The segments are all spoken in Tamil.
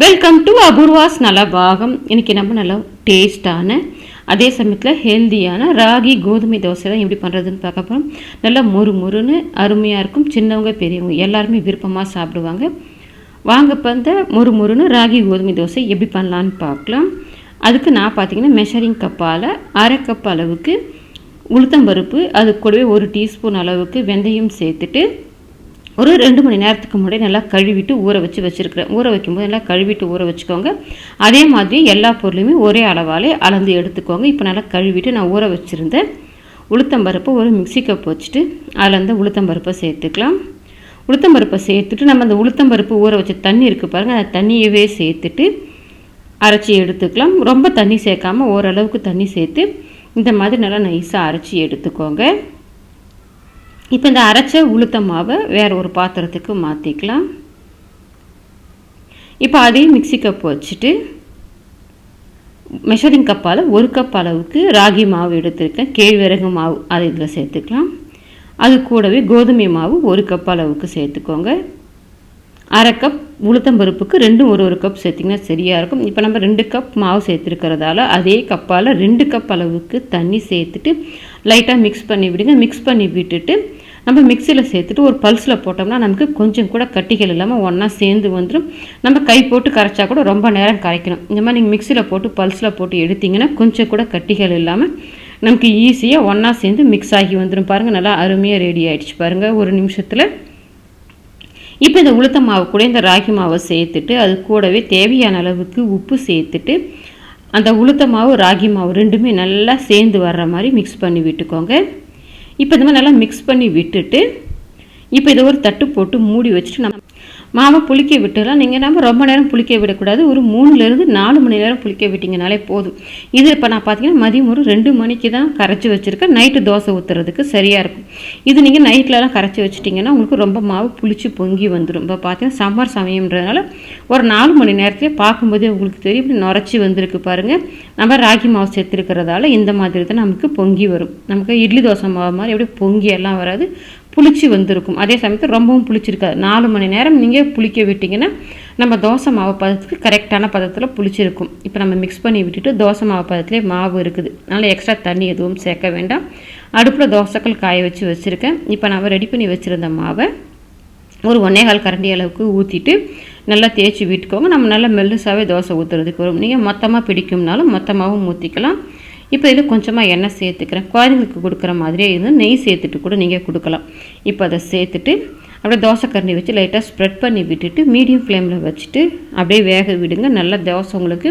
வெல்கம் டு அபூர்வாஸ் நலபாகம் இன்றைக்கி நம்ம நல்லா டேஸ்டான அதே சமயத்தில் ஹெல்தியான ராகி கோதுமை தோசை தான் எப்படி பண்ணுறதுன்னு பார்க்க போகிறோம் நல்லா மொறு மொறுன்னு அருமையாக இருக்கும். சின்னவங்க பெரியவங்க எல்லாருமே விருப்பமாக சாப்பிடுவாங்க. வாங்க இப்போ இந்த மொறு மொறுன்னு ராகி கோதுமை தோசை எப்படி பண்ணலான்னு பார்க்கலாம். அதுக்கு நான் பார்த்தீங்கன்னா மெஷரிங் கப்பால் அரை கப் அளவுக்கு உளுத்தம்பருப்பு அது கூடவே ஒரு டீஸ்பூன் அளவுக்கு வெந்தயம் சேர்த்துட்டு ஒரு ரெண்டு மணி நேரத்துக்கு முன்னாடி நல்லா கழுவிட்டு ஊற வச்சு வச்சுருக்கிறேன். ஊற வைக்கும்போது நல்லா கழுவிட்டு ஊற வச்சுக்கோங்க. அதே மாதிரி எல்லா பொருளையுமே ஒரே அளவாலே அளந்து எடுத்துக்கோங்க. இப்போ நல்லா கழுவிட்டு நான் ஊற வச்சுருந்தேன் உளுத்தம்பருப்பை ஒரு மிக்சி கப் வச்சுட்டு அதில் வந்து உளுத்தம்பருப்பை சேர்த்துக்கலாம். உளுத்தம்பருப்பை சேர்த்துட்டு நம்ம அந்த உளுத்தம்பருப்பு ஊற வச்ச தண்ணி இருக்குது பாருங்கள் அந்த தண்ணியவே சேர்த்துட்டு அரைச்சி எடுத்துக்கலாம். ரொம்ப தண்ணி சேர்க்காமல் ஓரளவுக்கு தண்ணி சேர்த்து இந்த மாதிரி நல்லா நைஸாக அரைச்சி எடுத்துக்கோங்க. இப்போ இந்த அரைச்ச உளுத்த மாவை வேறு ஒரு பாத்திரத்துக்கு மாற்றிக்கலாம் இப்போ அதையும் மிக்சி கப் வச்சுட்டு மெஷரிங் கப்பால் ஒரு கப் அளவுக்கு ராகி மாவு எடுத்திருக்கேன். கேழ்வரகு மாவு அதை இதில் சேர்த்துக்கலாம். அது கூடவே கோதுமை மாவு ஒரு கப் அளவுக்கு சேர்த்துக்கோங்க. அரை கப் உளுத்தம்பருப்புக்கு ரெண்டும் ஒரு ஒரு கப் சேர்த்திங்கன்னா சரியாக இருக்கும். இப்போ நம்ம ரெண்டு கப் மாவு சேர்த்துருக்கிறதால அதே கப்பால் ரெண்டு கப் அளவுக்கு தண்ணி சேர்த்துட்டு லைட்டாக மிக்ஸ் பண்ணி விடுங்க. மிக்ஸ் பண்ணி விட்டுட்டு நம்ம மிக்சியில் சேர்த்துட்டு ஒரு பல்ஸில் போட்டோம்னா நமக்கு கொஞ்சம் கூட கட்டிகள் இல்லாமல் ஒன்றா சேர்ந்து வந்துடும் நம்ம கை போட்டு கரைச்சா கூட ரொம்ப நேரம் கரைக்கணும். இந்த மாதிரி நீங்கள் மிக்சியில் போட்டு பல்ஸில் போட்டு எடுத்திங்கன்னா கொஞ்சம் கூட கட்டிகள் இல்லாமல் நமக்கு ஈஸியாக ஒன்றா சேர்ந்து மிக்ஸ் ஆகி வந்துடும் பாருங்கள் நல்லா அருமையாக ரெடி ஆகிடுச்சு பாருங்கள் ஒரு நிமிஷத்தில். இப்போ இந்த உளுத்த மாவு கூட இந்த ராகி மாவை சேர்த்துட்டு அது கூடவே தேவையான அளவுக்கு உப்பு சேர்த்துட்டு அந்த உளுத்த மாவு ராகி மாவு ரெண்டுமே நல்லா சேர்ந்து வர்ற மாதிரி மிக்ஸ் பண்ணி விட்டுக்கோங்க. இப்போ இந்த மாதிரி நல்லா மிக்ஸ் பண்ணி விட்டுட்டு இப்போ இதை ஒரு தட்டு போட்டு மூடி வச்சுட்டு நம்ம மாவை புளிக்க விட்டுலாம் நீங்கள் நம்ம ரொம்ப நேரம் புளிக்க விடக்கூடாது. ஒரு மூணுலேருந்து நாலு மணி நேரம் புளிக்க விட்டிங்கனாலே போதும். இது இப்போ நான் பார்த்தீங்கன்னா மதியம் ஒரு ரெண்டு மணிக்கு தான் கரைச்சி வச்சுருக்கேன். நைட்டு தோசை ஊற்றுறதுக்கு சரியாக இருக்கும். இது நீங்கள் நைட்லலாம் கரைச்சி வச்சுட்டிங்கன்னா உங்களுக்கு ரொம்ப மாவு புளிச்சு பொங்கி வந்துடும் இப்போ பார்த்தீங்கன்னா சம்மர் சமயம்ன்றதுனால ஒரு நாலு மணி நேரத்துலேயே பார்க்கும்போதே உங்களுக்கு தெரியும். இப்படி நுரைச்சி வந்திருக்கு பாருங்கள் நம்ம ராகி மாவு சேர்த்துருக்கிறதால இந்த மாதிரி தான் நமக்கு பொங்கி வரும். நமக்கு இட்லி தோசை மாவு மாதிரி எப்படி பொங்கி எல்லாம் வராது. புளிச்சு வந்திருக்கும். அதே சமயத்தில் ரொம்பவும் புளிச்சிருக்காது. நாலு மணி நேரம் நீங்கள் புளிக்க விட்டிங்கன்னா நம்ம தோசை மாவு பதத்துக்கு கரெக்டான பதத்தில் புளிச்சிருக்கும். இப்போ நம்ம மிக்ஸ் பண்ணி விட்டுட்டு தோசை மாவு பதத்துலேயே மாவு இருக்குது. அதனால் எக்ஸ்ட்ரா தண்ணி எதுவும் சேர்க்க வேண்டாம். அடுப்பில் தோசைக்கள் காய வச்சு வச்சுருக்கேன். இப்போ நம்ம ரெடி பண்ணி வச்சுருந்த மாவை ஒரு ஒன்னேகால் கரண்டி அளவுக்கு ஊற்றிட்டு நல்லா தேய்ச்சி விட்டுக்கோங்க. நம்ம நல்லா மெல்லுசாவே தோசை ஊற்றுறதுக்கு வரும். நீங்கள் மொத்தமாக பிடிக்கும்னாலும் மொத்தமாகவும் ஊற்றிக்கலாம் இப்போ இதில் கொஞ்சமாக எண்ணெய் சேர்த்துக்கிறேன். குழந்தைங்களுக்கு கொடுக்குற மாதிரியே இருந்து நெய் சேர்த்துட்டு கூட நீங்கள் கொடுக்கலாம். இப்போ அதை சேர்த்துட்டு அப்படியே தோசை வச்சு லைட்டாக ஸ்ப்ரெட் பண்ணி விட்டுட்டு மீடியம் ஃப்ளேமில் வச்சுட்டு அப்படியே வேக விடுங்க. நல்லா தோசை உங்களுக்கு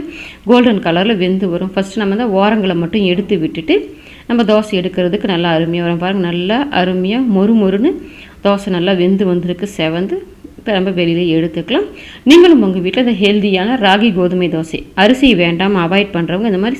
கோல்டன் கலரில் வெந்து வரும். ஃபஸ்ட்டு நம்ம தான் ஓரங்களை மட்டும் எடுத்து விட்டுட்டு நம்ம தோசை எடுக்கிறதுக்கு நல்லா அருமையாக வரும். பாருங்கள் நல்லா அருமையாக மொறு மொறுன்னு தோசை நல்லா வெந்து வந்திருக்கு செவந்து. இப்போ நம்ம வெளியில் எடுத்துக்கலாம். நீங்களும் உங்கள் வீட்டில் இந்த ஹெல்த்தியான ராகி கோதுமை தோசை. அரிசி வேண்டாமல் அவாய்ட் பண்ணுறவங்க இந்த மாதிரி